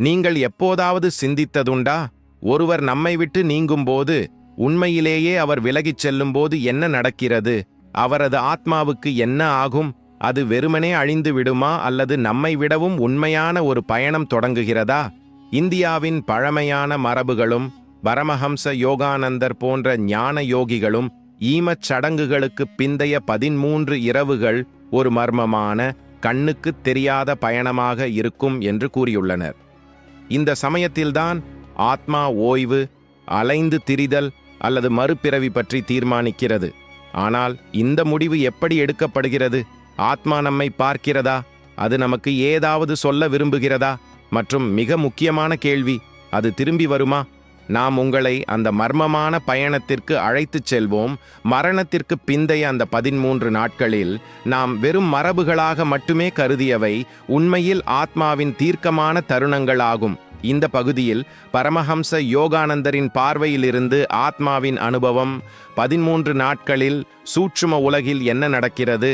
நீங்கள் எப்போதாவது சிந்தித்ததுண்டா? ஒருவர் நம்மை விட்டு நீங்கும்போது உண்மையிலேயே அவர் விலகிச் செல்லும்போது என்ன நடக்கிறது? அவரது ஆத்மாவுக்கு என்ன ஆகும்? அது வெறுமனே அழிந்து விடுமா? அல்லது நம்மை விடவும் உண்மையான ஒரு பயணம் தொடங்குகிறதா? இந்தியாவின் பழமையான மரபுகளும் பரமஹம்ச யோகானந்தர் போன்ற ஞான யோகிகளும் ஈமச் சடங்குகளுக்கு பிந்தைய பதிமூன்று இரவுகள் ஒரு மர்மமான கண்ணுக்குத் தெரியாத பயணமாக இருக்கும் என்று கூறியுள்ளனர். இந்த சமயத்தில்தான் ஆத்மா ஓய்வு அலைந்து திரிதல் அல்லது மறுபிறவி பற்றி தீர்மானிக்கிறது. ஆனால் இந்த முடிவு எப்படி எடுக்கப்படுகிறது? ஆத்மா நம்மை பார்க்கிறதா? அது நமக்கு ஏதாவது சொல்ல விரும்புகிறதா? மற்றும் மிக முக்கியமான கேள்வி அது திரும்பி வருமா? நாம் உங்களை அந்த மர்மமான பயணத்திற்கு அழைத்துச் செல்வோம். மரணத்திற்கு பிந்தைய அந்த பதிமூன்று நாட்களில் நாம் வெறும் மரபுகளாக மட்டுமே கருதியவை உண்மையில் ஆத்மாவின் தீர்க்கமான தருணங்களாகும். இந்த பகுதியில் பரமஹம்ச யோகானந்தரின் பார்வையிலிருந்து ஆத்மாவின் அனுபவம் பதிமூன்று நாட்களில் சூட்சும உலகில் என்ன நடக்கிறது?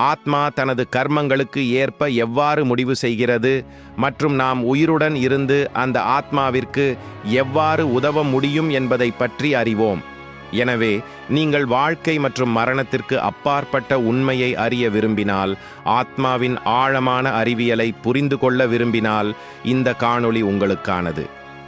ஆத்மா தனது கர்மங்களுக்கு ஏற்ப எவ்வாறு முடிவு செய்கிறது மற்றும் நாம் உயிருடன் இருந்து அந்த ஆத்மாவிற்கு எவ்வாறு உதவ முடியும் என்பதை பற்றி அறிவோம். எனவே நீங்கள் வாழ்க்கை மற்றும் மரணத்திற்கு அப்பாற்பட்ட உண்மையை அறிய விரும்பினால் ஆத்மாவின் ஆழமான அறிவியலை புரிந்து கொள்ள விரும்பினால் இந்த காணொளி உங்களுக்கானது.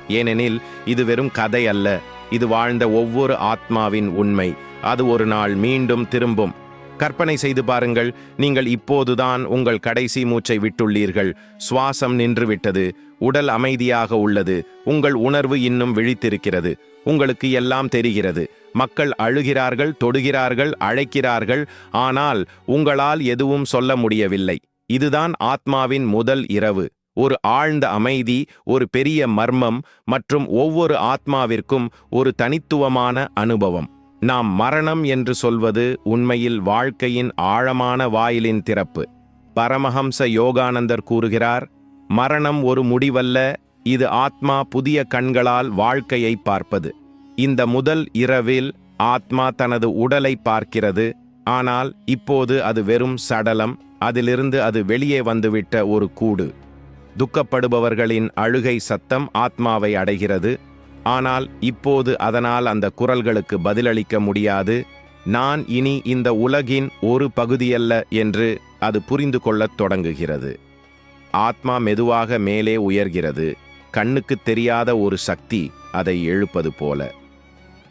ஏனெனில் இது வெறும் கதை அல்ல. இது வாழ்ந்த ஒவ்வொரு ஆத்மாவின் உண்மை. அது ஒரு நாள் மீண்டும் திரும்பும். கற்பனை செய்து பாருங்கள் நீங்கள் இப்போதுதான் உங்கள் கடைசி மூச்சை விட்டுள்ளீர்கள். சுவாசம் நின்றுவிட்டது உடல் அமைதியாக உள்ளது உங்கள் உணர்வு இன்னும் விழித்திருக்கிறது உங்களுக்கு எல்லாம் தெரிகிறது. மக்கள் அழுகிறார்கள் தொடுகிறார்கள் அழைக்கிறார்கள் ஆனால் உங்களால் எதுவும் சொல்ல முடியவில்லை. இதுதான் ஆத்மாவின் முதல் இரவு. ஒரு ஆழ்ந்த அமைதி ஒரு பெரிய மர்மம் மற்றும் ஒவ்வொரு ஆத்மாவிற்கும் ஒரு தனித்துவமான அனுபவம். நாம் மரணம் என்று சொல்வது உண்மையில் வாழ்க்கையின் ஆழமான வாயிலின் திறப்பு. பரமஹம்ச யோகானந்தர் கூறுகிறார் மரணம் ஒரு முடிவல்ல இது ஆத்மா புதிய கண்களால் வாழ்க்கையை பார்ப்பது. இந்த முதல் இரவில் ஆத்மா தனது உடலை பார்க்கிறது ஆனால் இப்போது அது வெறும் சடலம் அதிலிருந்து அது வெளியே வந்துவிட்ட ஒரு கூடு. துக்கப்படுபவர்களின் அழுகை சத்தம் ஆத்மாவை அடைகிறது ஆனால் இப்போது அதனால் அந்த குரல்களுக்கு பதிலளிக்க முடியாது. நான் இனி இந்த உலகின் ஒரு பகுதியல்ல என்று அது புரிந்து கொள்ளத் தொடங்குகிறது. ஆத்மா மெதுவாக மேலே உயர்கிறது. கண்ணுக்குத் தெரியாத ஒரு சக்தி அதை எழுப்பது போல.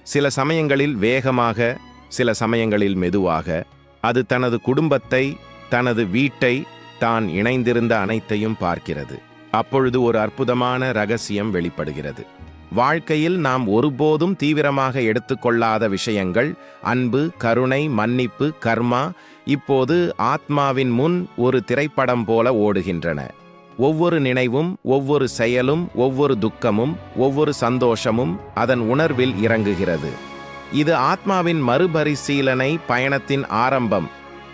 சில சமயங்களில் வேகமாக சில சமயங்களில் மெதுவாக அது தனது குடும்பத்தை தனது வீட்டை தான் இணைந்திருந்த அனைத்தையும் பார்க்கிறது. அப்பொழுது ஒரு அற்புதமான ரகசியம் வெளிப்படுகிறது. வாழ்க்கையில் நாம் ஒருபோதும் தீவிரமாக எடுத்துக்கொள்ளாத விஷயங்கள் அன்பு கருணை மன்னிப்பு கர்மா இப்போது ஆத்மாவின் முன் ஒரு திரைப்படம் போல ஓடுகின்றன. ஒவ்வொரு நினைவும் ஒவ்வொரு செயலும் ஒவ்வொரு துக்கமும் ஒவ்வொரு சந்தோஷமும் அதன் உணர்வில் இறங்குகிறது. இது ஆத்மாவின் மறுபரிசீலனை பயணத்தின் ஆரம்பம்.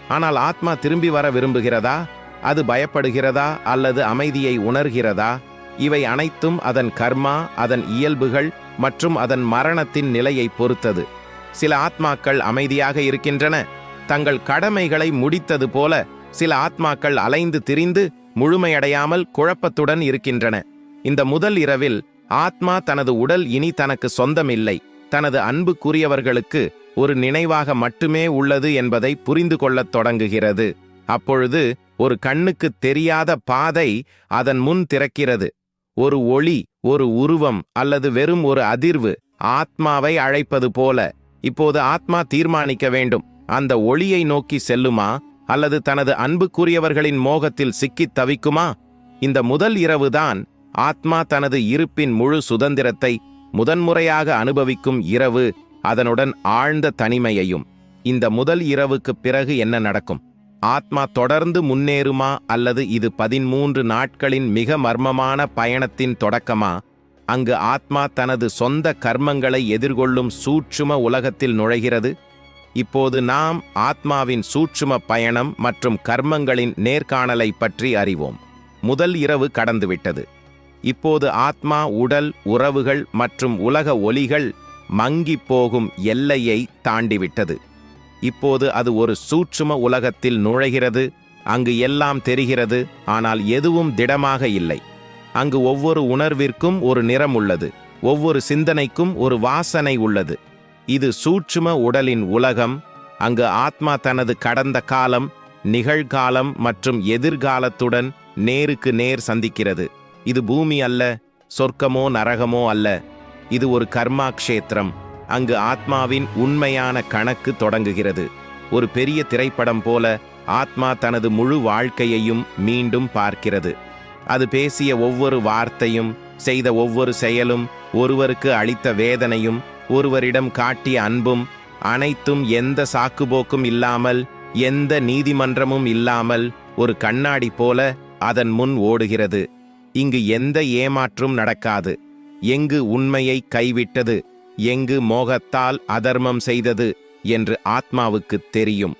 ஆனால் ஆத்மா திரும்பி வர விரும்புகிறதா? அது பயப்படுகிறதா? அல்லது அமைதியை உணர்கிறதா? இவை அனைத்தும் அதன் கர்மா அதன் இயல்புகள் மற்றும் அதன் மரணத்தின் நிலையை பொறுத்தது. சில ஆத்மாக்கள் அமைதியாக இருக்கின்றன. தங்கள் கடமைகளை முடித்தது போல சில ஆத்மாக்கள் அலைந்து திரிந்து முழுமையடையாமல் குழப்பத்துடன் இருக்கின்றன. இந்த முதல் இரவில் ஆத்மா தனது உடல் இனி தனக்கு சொந்தமில்லை. தனது அன்புக்குரியவர்களுக்கு ஒரு நினைவாக மட்டுமே உள்ளது என்பதை புரிந்து கொள்ளத் தொடங்குகிறது. அப்பொழுது ஒரு கண்ணுக்கு தெரியாத பாதை அதன் முன் திறக்கிறது. ஒரு ஒளி ஒரு உருவம் அல்லது வெறும் ஒரு அதிர்வு ஆத்மாவை அழைப்பது போல. இப்போது ஆத்மா தீர்மானிக்க வேண்டும். அந்த ஒளியை நோக்கி செல்லுமா? அல்லது தனது அன்புக்குரியவர்களின் மோகத்தில் சிக்கித் தவிக்குமா? இந்த முதல் இரவுதான் ஆத்மா தனது இருப்பின் முழு சுதந்திரத்தை முதன்முறையாக அனுபவிக்கும் இரவு அதனுடன் ஆழ்ந்த தனிமையையும். இந்த முதல் இரவுக்குப் பிறகு என்ன நடக்கும்? ஆத்மா தொடர்ந்து முன்னேறுமா அல்லது இது பதிமூன்று நாட்களின் மிக மர்மமான பயணத்தின் தொடக்கமா? அங்கு ஆத்மா தனது சொந்த கர்மங்களை எதிர்கொள்ளும் சூட்சும உலகத்தில் நுழைகிறது. இப்போது நாம் ஆத்மாவின் சூட்சும பயணம் மற்றும் கர்மங்களின் நேர்காணலை பற்றி அறிவோம். முதல் இரவு கடந்துவிட்டது. இப்போது ஆத்மா உடல் உறவுகள் மற்றும் உலக ஒலிகள் மங்கிப்போகும் எல்லையை தாண்டிவிட்டது. இப்போது அது ஒரு சூட்சும உலகத்தில் நுழைகிறது அங்கு எல்லாம் தெரிகிறது ஆனால் எதுவும் திடமாக இல்லை. அங்கு ஒவ்வொரு உணர்விற்கும் ஒரு நிறம் உள்ளது ஒவ்வொரு சிந்தனைக்கும் ஒரு வாசனை உள்ளது. இது சூட்சும உடலின் உலகம் அங்கு ஆத்மா தனது கடந்த காலம் நிகழ்காலம் மற்றும் எதிர்காலத்துடன் நேருக்கு நேர் சந்திக்கிறது. இது பூமி அல்ல சொர்க்கமோ நரகமோ அல்ல இது ஒரு கர்மா க்ஷேத்திரம் அங்கு ஆத்மாவின் உண்மையான கணக்கு தொடங்குகிறது. ஒரு பெரிய திரைப்படம் போல ஆத்மா தனது முழு வாழ்க்கையையும் மீண்டும் பார்க்கிறது. அது பேசிய ஒவ்வொரு வார்த்தையும் செய்த ஒவ்வொரு செயலும் ஒருவருக்கு அளித்த வேதனையும் ஒருவரிடம் காட்டிய அன்பும் அனைத்தும் எந்த சாக்குபோக்கும் இல்லாமல் எந்த நீதிமன்றமும் இல்லாமல் ஒரு கண்ணாடி போல அதன் முன் ஓடுகிறது. இங்கு எந்த ஏமாற்றும் நடக்காது. எங்கு உண்மையை கைவிட்டது. எங்கு மோகத்தால் அதர்மம் செய்தது என்று ஆத்மாவுக்கு தெரியும்.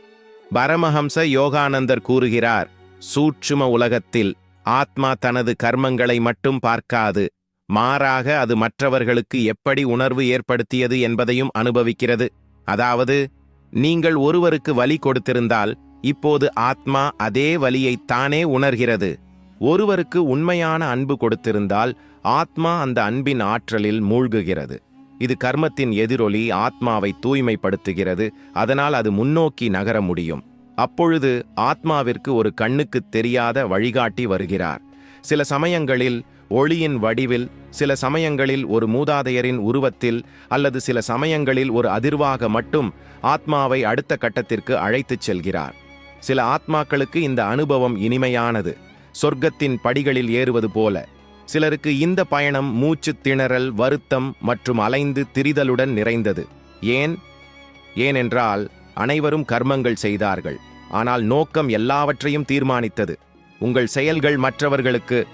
பரமஹம்ச யோகானந்தர் கூறுகிறார் சூட்சும உலகத்தில் ஆத்மா தனது கர்மங்களை மட்டும் பார்க்காது மாறாக அது மற்றவர்களுக்கு எப்படி உணர்வு ஏற்படுத்தியது என்பதையும் அனுபவிக்கிறது. அதாவது நீங்கள் ஒருவருக்கு வலி கொடுத்திருந்தால் இப்போது ஆத்மா அதே வலியை தானே உணர்கிறது. ஒருவருக்கு உண்மையான அன்பு கொடுத்திருந்தால் ஆத்மா அந்த அன்பின் ஆற்றலில் மூழ்குகிறது. இது கர்மத்தின் எதிரொலி ஆத்மாவை தூய்மைப்படுத்துகிறது அதனால் அது முன்னோக்கி நகர முடியும். அப்பொழுது ஆத்மாவிற்கு ஒரு கண்ணுக்கு தெரியாத வழிகாட்டி வருகிறார். சில சமயங்களில் ஒளியின் வடிவில் சில சமயங்களில் ஒரு மூதாதையரின் உருவத்தில் அல்லது சில சமயங்களில் ஒரு அதிர்வாக மட்டும் ஆத்மாவை அடுத்த கட்டத்திற்கு அழைத்துச் செல்கிறார். சில ஆத்மாக்களுக்கு இந்த அனுபவம் இனிமையானது. சொர்க்கத்தின் படிகளில் ஏறுவது போல. சிலருக்கு இந்த பயணம் மூச்சு திணறல் வருத்தம் மற்றும் அலைந்து திரிதலுடன் நிறைந்தது. ஏன்? ஏனென்றால் அனைவரும் கர்மங்கள் செய்தார்கள். ஆனால் நோக்கம் எல்லாவற்றையும் தீர்மானித்தது. உங்கள் செயல்கள் மற்றவர்களுக்கு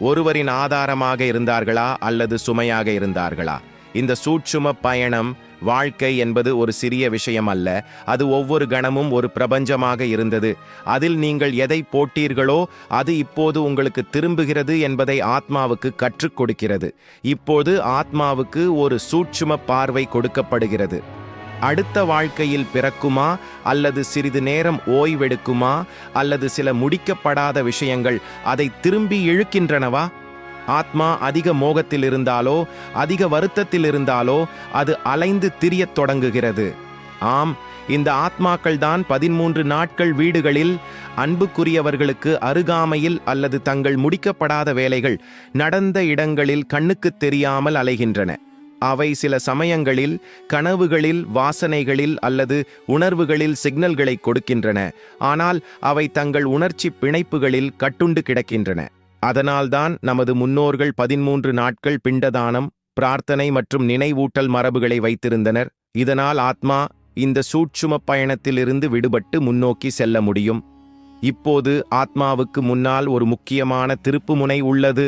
ஒருவரின் ஆதாரமாக இருந்தார்களா அல்லது சுமையாக இருந்தார்களா? இந்த சூட்சும பயணம் வாழ்க்கை என்பது ஒரு சிறிய விஷயம் அல்ல அது ஒவ்வொரு கணமும் ஒரு பிரபஞ்சமாக இருந்தது. அதில் நீங்கள் எதை போட்டீர்களோ அது இப்போது உங்களுக்கு திரும்புகிறது என்பதை ஆத்மாவுக்கு கற்றுக் கொடுக்கிறது. இப்போது ஆத்மாவுக்கு ஒரு சூட்சும பார்வை கொடுக்கப்படுகிறது. அடுத்த வாழ்க்கையில் பிறக்குமா அல்லது சிறிது நேரம் ஓய்வெடுக்குமா அல்லது சில முடிக்கப்படாத விஷயங்கள் அதை திரும்பி இழுக்கின்றனவா? ஆத்மா அதிக மோகத்தில் இருந்தாலோ அதிக வருத்தத்தில் இருந்தாலோ அது அலைந்து திரியத் தொடங்குகிறது. ஆம் இந்த ஆத்மாக்கள் தான் பதிமூன்று நாட்கள் வீடுகளில் அன்புக்குரியவர்களுக்கு அருகாமையில் அல்லது தங்கள் முடிக்கப்படாத வேலைகள் நடந்த இடங்களில் கண்ணுக்குத் தெரியாமல் அலைகின்றன. அவை சில சமயங்களில் கனவுகளில் வாசனைகளில் அல்லது உணர்வுகளில் சிக்னல்களை கொடுக்கின்றன. ஆனால் அவை தங்கள் உணர்ச்சி பிணைப்புகளில் கட்டுண்டு கிடக்கின்றன. அதனால்தான் நமது முன்னோர்கள் பதிமூன்று நாட்கள் பிண்டதானம் பிரார்த்தனை மற்றும் நினைவூட்டல் மரபுகளை வைத்திருந்தனர். இதனால் ஆத்மா இந்த சூட்சும பயணத்திலிருந்து விடுபட்டு முன்னோக்கி செல்ல முடியும். இப்போது ஆத்மாவுக்கு முன்னால் ஒரு முக்கியமான திருப்புமுனை உள்ளது.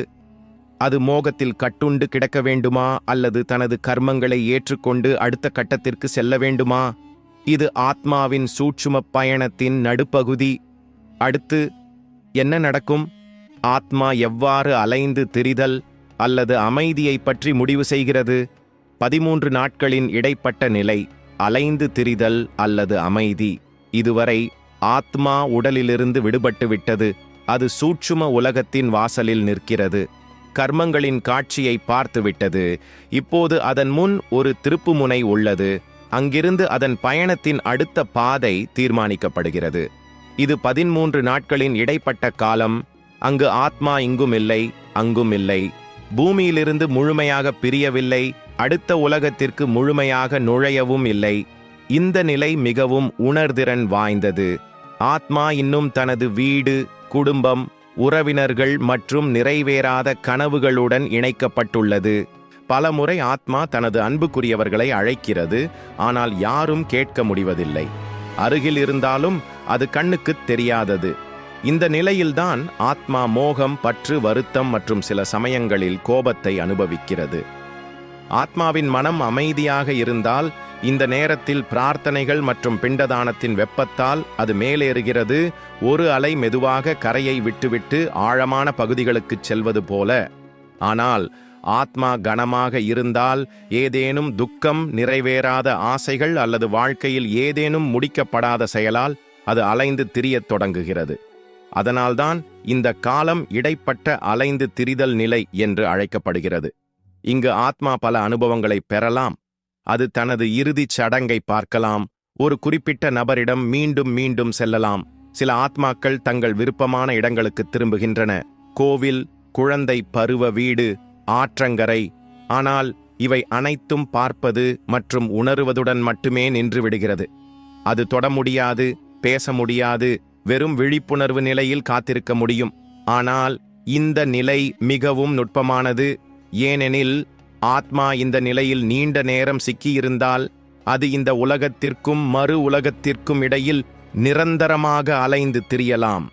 அது மோகத்தில் கட்டுண்டு கிடக்க வேண்டுமா அல்லது தனது கர்மங்களை ஏற்றுக்கொண்டு அடுத்த கட்டத்திற்கு செல்ல வேண்டுமா? இது ஆத்மாவின் சூட்சும பயணத்தின் நடுப்பகுதி. அடுத்து என்ன நடக்கும்? ஆத்மா எவ்வாறு அலைந்து திரிதல் அல்லது அமைதியை பற்றி முடிவு செய்கிறது? பதிமூன்று நாட்களின் இடைப்பட்ட நிலை அலைந்து திரிதல் அல்லது அமைதி. இதுவரை ஆத்மா உடலிலிருந்து விடுபட்டுவிட்டது. அது சூட்சும உலகத்தின் வாசலில் நிற்கிறது. கர்மங்களின் காட்சியை பார்த்துவிட்டது. இப்போது அதன் முன் ஒரு திருப்புமுனை உள்ளது. அங்கிருந்து அதன் பயணத்தின் அடுத்த பாதை தீர்மானிக்கப்படுகிறது. இது பதிமூன்று நாட்களின் இடைப்பட்ட காலம் அங்கு ஆத்மா இங்கும் இல்லை அங்கும் இல்லை பூமியிலிருந்து முழுமையாக பிரியவில்லை அடுத்த உலகத்திற்கு முழுமையாக நுழையவும் இல்லை. இந்த நிலை மிகவும் உணர்திறன் வாய்ந்தது. ஆத்மா இன்னும் தனது வீடு குடும்பம் உறவினர்கள் மற்றும் நிறைவேறாத கனவுகளுடன் இணைக்கப்பட்டுள்ளது. பலமுறை ஆத்மா தனது அன்புக்குரியவர்களை அழைக்கிறது ஆனால் யாரும் கேட்க முடிவதில்லை. அருகில் இருந்தாலும் அது கண்ணுக்குத் தெரியாதது. இந்த நிலையில்தான் ஆத்மா மோகம் பற்று வருத்தம் மற்றும் சில சமயங்களில் கோபத்தை அனுபவிக்கிறது. ஆத்மாவின் மனம் அமைதியாக இருந்தால் இந்த நேரத்தில் பிரார்த்தனைகள் மற்றும் பிண்டதானத்தின் வெப்பத்தால் அது மேலேறுகிறது. ஒரு அலை மெதுவாக கரையை விட்டுவிட்டு ஆழமான பகுதிகளுக்குச் செல்வது போல. ஆனால் ஆத்மா கனமாக இருந்தால் ஏதேனும் துக்கம் நிறைவேறாத ஆசைகள் அல்லது வாழ்க்கையில் ஏதேனும் முடிக்கப்படாத செயலால் அது அலைந்து திரியத் தொடங்குகிறது. அதனால்தான் இந்த காலம் இடைப்பட்ட அலைந்து திரிதல் நிலை என்று அழைக்கப்படுகிறது. இங்கு ஆத்மா பல அனுபவங்களை பெறலாம். அது தனது இறுதிச் சடங்கை பார்க்கலாம். ஒரு குறிப்பிட்ட நபரிடம் மீண்டும் மீண்டும் செல்லலாம். சில ஆத்மாக்கள் தங்கள் விருப்பமான இடங்களுக்கு திரும்புகின்றன. கோவில் குழந்தை பருவ வீடு ஆற்றங்கரை. ஆனால் இவை அனைத்தும் பார்ப்பது மற்றும் உணருவதுடன் மட்டுமே நின்று விடுகிறது. அது தொட முடியாது பேச முடியாது வெறும் விழிப்புணர்வு நிலையில் காத்திருக்க முடியும். ஆனால் இந்த நிலை மிகவும் நுட்பமானது. ஏனெனில் ஆத்மா இந்த நிலையில் நீண்ட நேரம் சிக்கியிருந்தால் அது இந்த உலகத்திற்கும் மறு உலகத்திற்கும் இடையில் நிரந்தரமாக அலைந்து திரியலாம்.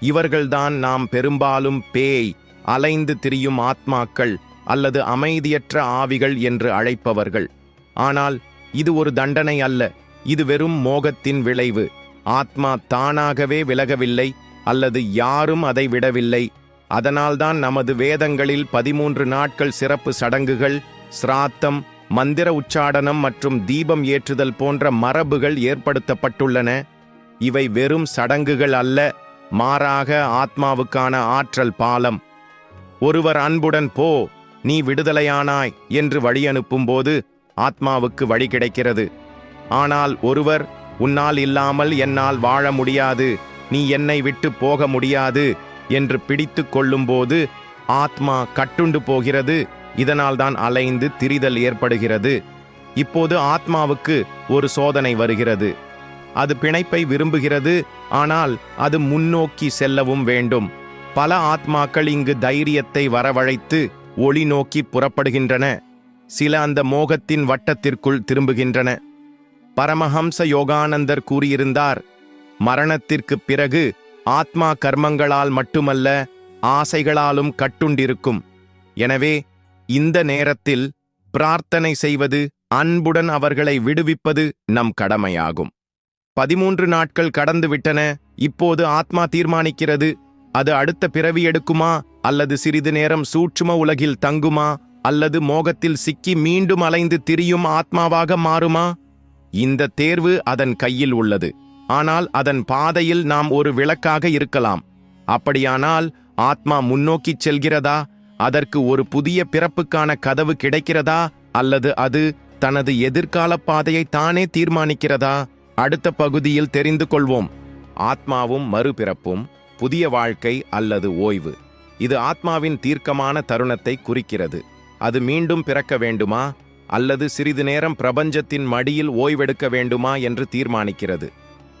இவர்கள்தான் நாம் பெரும்பாலும் பேய் அலைந்து திரியும் ஆத்மாக்கள் அல்லது அமைதியற்ற ஆவிகள் என்று அழைப்பவர்கள். ஆனால் இது ஒரு தண்டனை அல்ல இது வெறும் மோகத்தின் விளைவு. ஆத்மா தானாகவே விலகவில்லை அல்லது யாரும் அதை விடவில்லை. அதனால்தான் நமது வேதங்களில் பதிமூன்று நாட்கள் சிறப்பு சடங்குகள் சிராத்தம் மந்திர உச்சாடனம் மற்றும் தீபம் ஏற்றுதல் போன்ற மரபுகள் ஏற்படுத்தப்பட்டுள்ளன. இவை வெறும் சடங்குகள் அல்ல மாறாக ஆத்மாவுக்கான ஆற்றல் பாலம். ஒருவர் அன்புடன் போ நீ விடுதலையானாய் என்று வழியனுப்பும்போது ஆத்மாவுக்கு வழி கிடைக்கிறது. ஆனால் ஒருவர் உன்னால் இல்லாமல் என்னால் வாழ முடியாது. நீ என்னை விட்டு போக முடியாது என்று பிடித்து கொள்ளும்போது ஆத்மா கட்டுண்டு போகிறது. இதனால்தான் அலைந்து திரிதல் ஏற்படுகிறது. இப்போது ஆத்மாவுக்கு ஒரு சோதனை வருகிறது. அது பிணைப்பை விரும்புகிறது. ஆனால் அது முன்னோக்கி செல்லவும் வேண்டும். பல ஆத்மாக்கள் இங்கு தைரியத்தை வரவழைத்து ஒளி நோக்கி புறப்படுகின்றன. சில அந்த மோகத்தின் வட்டத்திற்குள் திரும்புகின்றன. பரமஹம்ச யோகானந்தர் கூறியிருந்தார் மரணத்திற்குப் பிறகு ஆத்மா கர்மங்களால் மட்டுமல்ல ஆசைகளாலும் கட்டுண்டிருக்கும். எனவே இந்த நேரத்தில் பிரார்த்தனை செய்வது அன்புடன் அவர்களை விடுவிப்பது நம் கடமையாகும். பதிமூன்று நாட்கள் கடந்துவிட்டன இப்போது ஆத்மா தீர்மானிக்கிறது. அது அடுத்த பிறவி எடுக்குமா அல்லது சிறிது நேரம் சூட்சும உலகில் தங்குமா அல்லது மோகத்தில் சிக்கி மீண்டும் அலைந்து திரியும் ஆத்மாவாக மாறுமா? இந்த தேர்வு அதன் கையில் உள்ளது. ஆனால் அதன் பாதையில் நாம் ஒரு விளக்காக இருக்கலாம். அப்படியானால் ஆத்மா முன்னோக்கிச் செல்கிறதா? அதற்கு ஒரு புதிய பிறப்புக்கான கதவு கிடைக்கிறதா? அல்லது அது தனது எதிர்கால பாதையை தானே தீர்மானிக்கிறதா? அடுத்த பகுதியில் தெரிந்து கொள்வோம். ஆத்மாவும் மறுபிறப்பும் புதிய வாழ்க்கை அல்லது ஓய்வு. இது ஆத்மாவின் தீர்க்கமான தருணத்தை குறிக்கிறது. அது மீண்டும் பிறக்க வேண்டுமா? அல்லது சிறிது நேரம் பிரபஞ்சத்தின் மடியில் ஓய்வெடுக்க வேண்டுமா என்று தீர்மானிக்கிறது.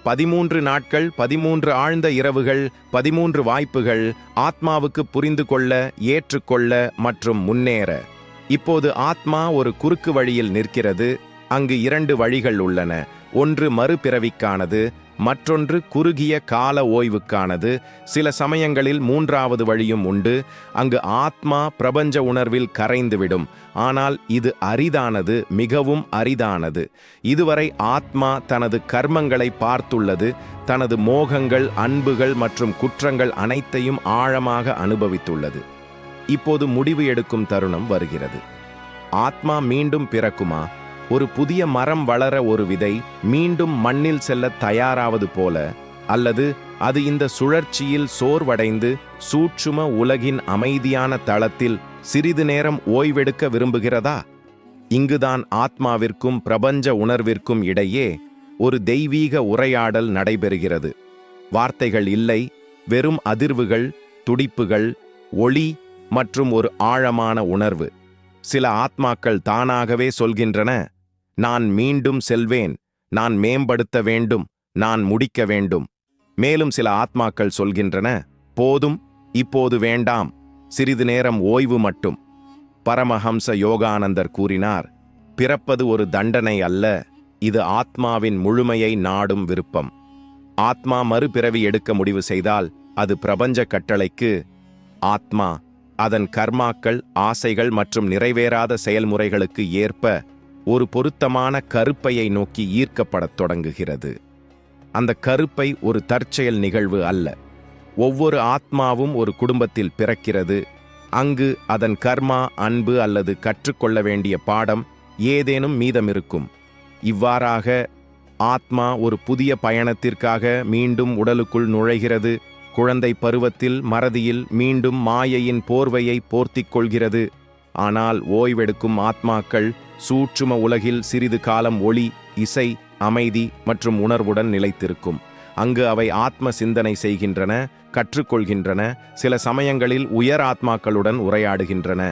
பதிமூன்று நாட்கள் பதிமூன்று ஆழ்ந்த இரவுகள் பதிமூன்று வாய்ப்புகள் ஆத்மாவுக்கு புரிந்து கொள்ள ஏற்றுக்கொள்ள மற்றும் முன்னேற. இப்போது ஆத்மா ஒரு குறுக்கு வழியில் நிற்கிறது அங்கு இரண்டு வழிகள் உள்ளன. ஒன்று மறுபிறவிக்கானது மற்றொன்று குறுகிய கால ஓய்வுக்கானது. சில சமயங்களில் மூன்றாவது வழியும் உண்டு. அங்கு ஆத்மா பிரபஞ்ச உணர்வில் கரைந்துவிடும். ஆனால் இது அரிதானது மிகவும் அரிதானது. இதுவரை ஆத்மா தனது கர்மங்களை பார்த்துள்ளது. தனது மோகங்கள் அன்புகள் மற்றும் குற்றங்கள் அனைத்தையும் ஆழமாக அனுபவித்துள்ளது. இப்போது முடிவு எடுக்கும் தருணம் வருகிறது. ஆத்மா மீண்டும் பிறக்குமா? ஒரு புதிய மரம் வளர ஒரு விதை மீண்டும் மண்ணில் செல்ல தயாராவது போல அல்லது அது இந்த சுழற்சியில் சோர்வடைந்து சூட்சும உலகின் அமைதியான தளத்தில் சிறிது நேரம் ஓய்வெடுக்க விரும்புகிறதா? இங்குதான் ஆத்மாவிற்கும் பிரபஞ்ச உணர்விற்கும் இடையே ஒரு தெய்வீக உரையாடல் நடைபெறுகிறது. வார்த்தைகள் இல்லை வெறும் அதிர்வுகள் துடிப்புகள் ஒளி மற்றும் ஒரு ஆழமான உணர்வு. சில ஆத்மாக்கள் தானாகவே சொல்கின்றன நான் மீண்டும் செல்வேன் நான் மேம்படுத்த வேண்டும் நான் முடிக்க வேண்டும். மேலும் சில ஆத்மாக்கள் சொல்கின்றன போதும் இப்போது வேண்டாம் சிறிது நேரம் ஓய்வு மட்டும். பரமஹம்ச யோகானந்தர் கூறினார் பிறப்பது ஒரு தண்டனை அல்ல இது ஆத்மாவின் முழுமையை நாடும் விருப்பம். ஆத்மா மறுபிறவி எடுக்க முடிவு செய்தால் அது பிரபஞ்ச கட்டளைக்கு ஆத்மா அதன் கர்மாக்கள் ஆசைகள் மற்றும் நிறைவேறாத செயல்முறைகளுக்கு ஏற்ப ஒரு பொருத்தமான கருப்பையை நோக்கி ஈர்க்கப்படத் தொடங்குகிறது. அந்த கருப்பை ஒரு தற்செயல் நிகழ்வு அல்ல. ஒவ்வொரு ஆத்மாவும் ஒரு குடும்பத்தில் பிறக்கிறது. அங்கு அதன் கர்மா அன்பு அல்லது கற்றுக்கொள்ள வேண்டிய பாடம் ஏதேனும் மீதமிருக்கும். இவ்வாறாக ஆத்மா ஒரு புதிய பயணத்திற்காக மீண்டும் உடலுக்குள் நுழைகிறது. குழந்தை பருவத்தில் மறதியில் மீண்டும் மாயையின் போர்வையை போர்த்திக் கொள்கிறது. ஆனால் ஓய்வெடுக்கும் ஆத்மாக்கள் சூட்சும உலகில் சிறிது காலம் ஒளி இசை அமைதி மற்றும் உணர்வுடன் நிலைத்திருக்கும். அங்கு அவை ஆத்ம சிந்தனை செய்கின்றன கற்றுக்கொள்கின்றன சில சமயங்களில் உயர் ஆத்மாக்களுடன் உரையாடுகின்றன.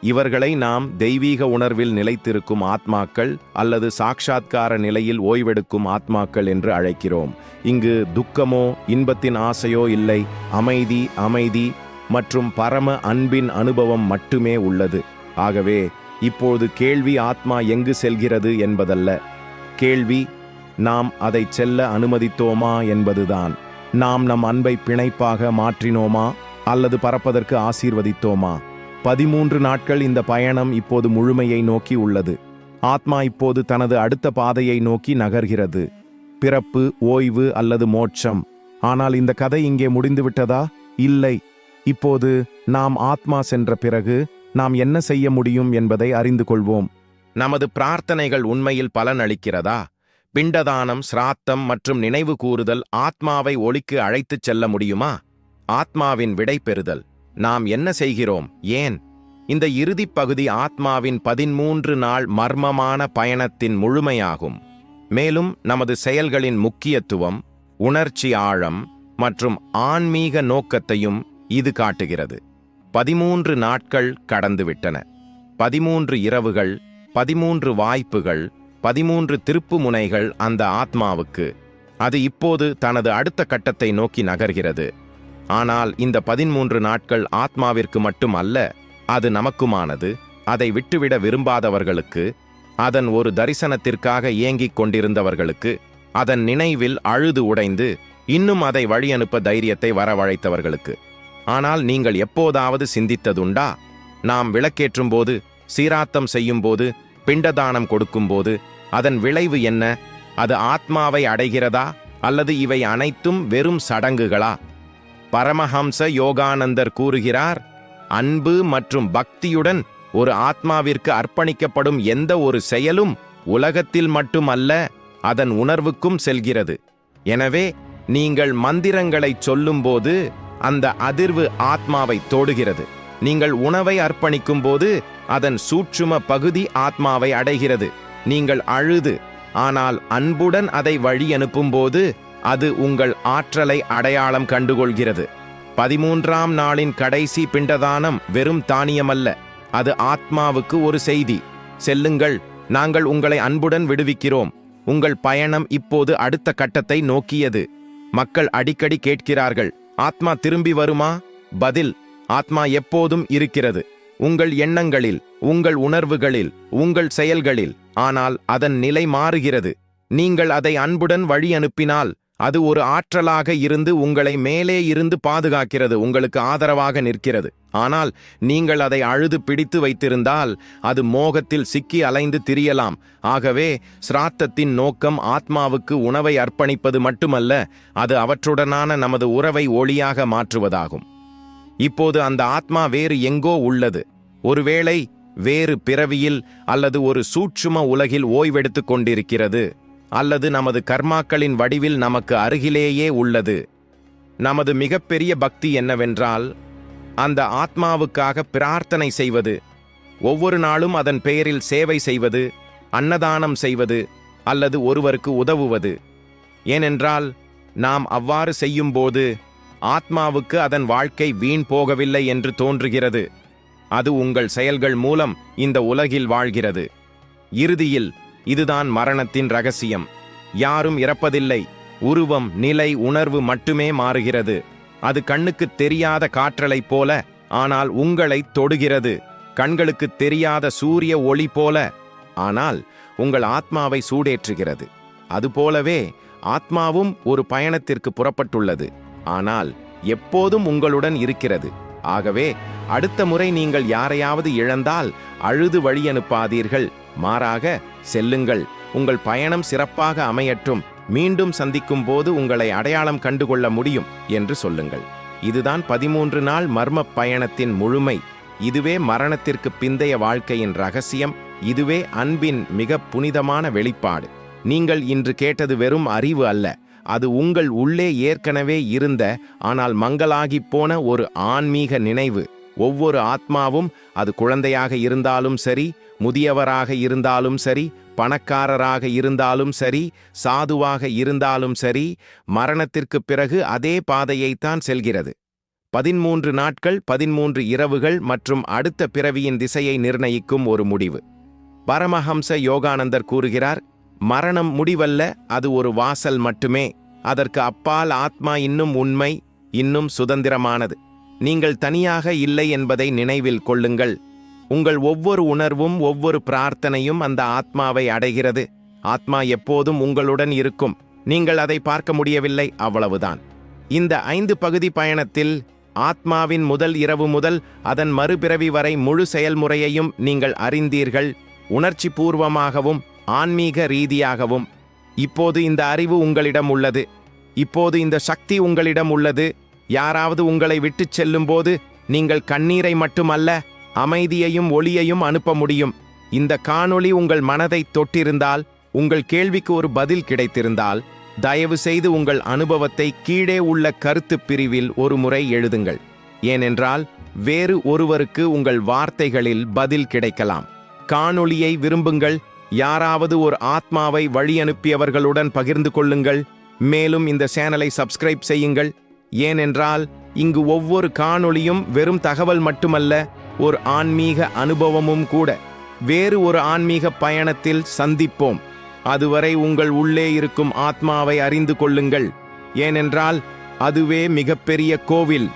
இவர்களை நாம் தெய்வீக உணர்வில் நிலைத்திருக்கும் ஆத்மாக்கள் அல்லது சாட்சாத்கார நிலையில் ஓய்வெடுக்கும் ஆத்மாக்கள் என்று அழைக்கிறோம். இங்கு துக்கமோ இன்பத்தின் ஆசையோ இல்லை அமைதி அமைதி மற்றும் பரம அன்பின் அனுபவம் மட்டுமே உள்ளது. ஆகவே இப்போது கேள்வி ஆத்மா எங்கு செல்கிறது என்பதல்ல. கேள்வி நாம் அதை செல்ல அனுமதித்தோமா என்பதுதான். நாம் நம் அன்பை பிணைப்பாக மாற்றினோமா அல்லது பறப்பதற்கு ஆசீர்வதித்தோமா? பதிமூன்று நாட்கள் இந்த பயணம் இப்போது முழுமையை நோக்கி உள்ளது. ஆத்மா இப்போது தனது அடுத்த பாதையை நோக்கி நகர்கிறது. பிறப்பு ஓய்வு அல்லது மோட்சம். ஆனால் இந்த கதை இங்கே முடிந்துவிட்டதா? இல்லை. இப்போது நாம் ஆத்மா சென்ற பிறகு நாம் என்ன செய்ய முடியும் என்பதை அறிந்து கொள்வோம். நமது பிரார்த்தனைகள் உண்மையில் பலனளிக்கிறதா? பிண்டதானம் சிராத்தம் மற்றும் நினைவு கூறுதல் ஆத்மாவை ஒளிக்கு அழைத்துச் செல்ல முடியுமா? ஆத்மாவின் விடை பெறுதல். நாம் என்ன செய்கிறோம்? ஏன்? இந்த இறுதிப் பகுதி ஆத்மாவின் பதிமூன்று நாள் மர்மமான பயணத்தின் முழுமையாகும். மேலும் நமது செயல்களின் முக்கியத்துவம் உணர்ச்சி ஆழம் மற்றும் ஆன்மீக நோக்கத்தையும் இது காட்டுகிறது. பதிமூன்று நாட்கள் கடந்துவிட்டன. பதிமூன்று இரவுகள் பதிமூன்று வாய்ப்புகள் பதிமூன்று திருப்பு முனைகள் அந்த ஆத்மாவுக்கு. அது இப்போது தனது அடுத்த கட்டத்தை நோக்கி நகர்கிறது. ஆனால் இந்த பதிமூன்று நாட்கள் ஆத்மாவிற்கு மட்டும் அல்ல அது நமக்குமானது அதை விட்டுவிட விரும்பாதவர்களுக்கு அதன் ஒரு தரிசனத்திற்காக ஏங்கிக் கொண்டிருந்தவர்களுக்கு அதன் நினைவில் அழுது உடைந்து இன்னும் அதை வழியனுப்ப தைரியத்தை வரவழைத்தவர்களுக்கு. ஆனால் நீங்கள் எப்போதாவது சிந்தித்ததுண்டா? நாம் விளக்கேற்றும் போது சீராத்தம் செய்யும்போது பிண்டதானம் கொடுக்கும்போது அதன் விளைவு என்ன? அது ஆத்மாவை அடைகிறதா? அல்லது இவை அனைத்தும் வெறும் சடங்குகளா? பரமஹம்ச யோகானந்தர் கூறுகிறார் அன்பு மற்றும் பக்தியுடன் ஒரு ஆத்மாவிற்கு அர்ப்பணிக்கப்படும் எந்த ஒரு செயலும் உலகத்தில் மட்டுமல்ல அதன் உணர்வுக்கும் செல்கிறது. எனவே நீங்கள் மந்திரங்களைச் சொல்லும்போது அந்த அதிர்வு ஆத்மாவை தோடுகிறது. நீங்கள் உணவை அர்ப்பணிக்கும்போது அதன் சூட்சும பகுதி ஆத்மாவை அடைகிறது. நீங்கள் அழுது ஆனால் அன்புடன் அதை வழி அனுப்பும்போது அது உங்கள் ஆற்றலை அடையாளம் கண்டுகொள்கிறது. பதிமூன்றாம் நாளின் கடைசி பிண்டதானம் வெறும் தானியமல்ல அது ஆத்மாவுக்கு ஒரு செய்தி. செல்லுங்கள் நாங்கள் உங்களை அன்புடன் விடுவிக்கிறோம். உங்கள் பயணம் இப்போது அடுத்த கட்டத்தை நோக்கியது. மக்கள் அடிக்கடி கேட்கிறார்கள் ஆத்மா திரும்பி வருமா? பதில் ஆத்மா எப்போதும் இருக்கிறது. உங்கள் எண்ணங்களில் உங்கள் உணர்வுகளில் உங்கள் செயல்களில். ஆனால் அதன் நிலை மாறுகிறது. நீங்கள் அதை அன்புடன் வழி அனுப்பினால் அது ஒரு ஆற்றலாக இருந்து உங்களை மேலே இருந்து பாதுகாக்கிறது உங்களுக்கு ஆதரவாக நிற்கிறது. ஆனால் நீங்கள் அதை அழுது பிடித்து வைத்திருந்தால் அது மோகத்தில் சிக்கி அலைந்து திரியலாம். ஆகவே சிராத்தத்தின் நோக்கம் ஆத்மாவுக்கு உணவை அர்ப்பணிப்பது மட்டுமல்ல அது அவற்றுடனான நமது உறவை ஒளியாக மாற்றுவதாகும். இப்போது அந்த ஆத்மா வேறு எங்கோ உள்ளது. ஒருவேளை வேறு பிறவியில் அல்லது ஒரு சூட்சும உலகில் ஓய்வெடுத்துக் கொண்டிருக்கிறது. அல்லது நமது கர்மாக்களின் வடிவில் நமக்கு அருகிலேயே உள்ளது. நமது மிகப்பெரிய பக்தி என்னவென்றால் அந்த ஆத்மாவுக்காக பிரார்த்தனை செய்வது ஒவ்வொரு நாளும் அதன் பெயரில் சேவை செய்வது அன்னதானம் செய்வது அல்லது ஒருவருக்கு உதவுவது. ஏனென்றால் நாம் அவ்வாறு செய்யும்போது ஆத்மாவுக்கு அதன் வாழ்க்கை வீண் போகவில்லை என்று தோன்றுகிறது. அது உங்கள் செயல்கள் மூலம் இந்த உலகில் வாழ்கிறது. இறுதியில் இதுதான் மரணத்தின் ரகசியம். யாரும் இறப்பதில்லை. உருவம் நிலை உணர்வு மட்டுமே மாறுகிறது. அது கண்ணுக்கு தெரியாத காற்றலைப் போல ஆனால் உங்களை தொடுகிறது. கண்களுக்கு தெரியாத சூரிய ஒளி போல ஆனால் உங்கள் ஆத்மாவை சூடேற்றுகிறது. அதுபோலவே ஆத்மாவும் ஒரு பயணத்திற்கு புறப்பட்டுள்ளது. ஆனால் எப்போதும் உங்களுடன் இருக்கிறது. ஆகவே அடுத்த முறை நீங்கள் யாரையாவது இழந்தால் அழுது வழி அனுப்பாதீர்கள். மாறாக செல்லுங்கள். உங்கள் பயணம் சிறப்பாக அமையற்றும் மீண்டும் சந்திக்கும் போது உங்களை அடையாளம் கண்டுகொள்ள முடியும் என்று சொல்லுங்கள். இதுதான் பதிமூன்று நாள் மர்ம பயணத்தின் முழுமை. இதுவே மரணத்திற்கு பிந்தைய வாழ்க்கையின் ரகசியம். இதுவே அன்பின் மிக புனிதமான வெளிப்பாடு. நீங்கள் இன்று கேட்டது வெறும் அறிவு அல்ல. அது உங்கள் உள்ளே ஏற்கனவே இருந்த ஆனால் மங்களாகிப் போன ஒரு ஆன்மீக நினைவு. ஒவ்வொரு ஆத்மாவும் அது குழந்தையாக இருந்தாலும் சரி முதியவராக இருந்தாலும் சரி பணக்காரராக இருந்தாலும் சரி சாதுவாக இருந்தாலும் சரி மரணத்திற்குப் பிறகு அதே பாதையைத்தான் செல்கிறது. பதிமூன்று நாட்கள் பதிமூன்று இரவுகள் மற்றும் அடுத்த பிறவியின் திசையை நிர்ணயிக்கும் ஒரு முடிவு. பரமஹம்ச யோகானந்தர் கூறுகிறார் மரணம் முடிவல்ல அது ஒரு வாசல் மட்டுமே. அதற்கு அப்பால் ஆத்மா இன்னும் உண்மை இன்னும் சுதந்திரமானது. நீங்கள் தனியாக இல்லை என்பதை நினைவில் கொள்ளுங்கள். உங்கள் ஒவ்வொரு உணர்வும் ஒவ்வொரு பிரார்த்தனையும் அந்த ஆத்மாவை அடைகிறது. ஆத்மா எப்போதும் உங்களுடன் இருக்கும். நீங்கள் அதை பார்க்க முடியவில்லை அவ்வளவுதான். இந்த ஐந்து பகுதி பயணத்தில் ஆத்மாவின் முதல் இரவு முதல் அதன் மறுபிறவி வரை முழு செயல்முறையையும் நீங்கள் அறிந்தீர்கள். உணர்ச்சி பூர்வமாகவும் ஆன்மீக ரீதியாகவும். இப்போது இந்த அறிவு உங்களிடம் உள்ளது. இப்போது இந்த சக்தி உங்களிடம் உள்ளது. யாராவது உங்களை விட்டுச் செல்லும்போது நீங்கள் கண்ணீரை மட்டுமல்ல அமைதியையும் ஒளியையும் அனுப்ப முடியும். இந்த காணொளி உங்கள் மனதை தொட்டிருந்தால் உங்கள் கேள்விக்கு ஒரு பதில் கிடைத்திருந்தால் தயவு செய்து உங்கள் அனுபவத்தை கீழே உள்ள கருத்துப் பிரிவில் ஒரு முறை எழுதுங்கள். ஏனென்றால் வேறு ஒருவருக்கு உங்கள் வார்த்தைகளில் பதில் கிடைக்கலாம். காணொளியை விரும்புங்கள் யாராவது ஒரு ஆத்மாவை வழியனுப்பியவர்களுடன் பகிர்ந்து கொள்ளுங்கள். மேலும் இந்த சேனலை சப்ஸ்கிரைப் செய்யுங்கள். ஏனென்றால் இங்கு ஒவ்வொரு காணொளியும் வெறும் தகவல் மட்டுமல்ல ஒரு ஆன்மீக அனுபவமும் கூட. வேறு ஒரு ஆன்மீக பயணத்தில் சந்திப்போம். அதுவரை உங்கள் உள்ளே இருக்கும் ஆத்மாவை அறிந்து கொள்ளுங்கள். ஏனென்றால் அதுவே மிகப்பெரிய கோவில்.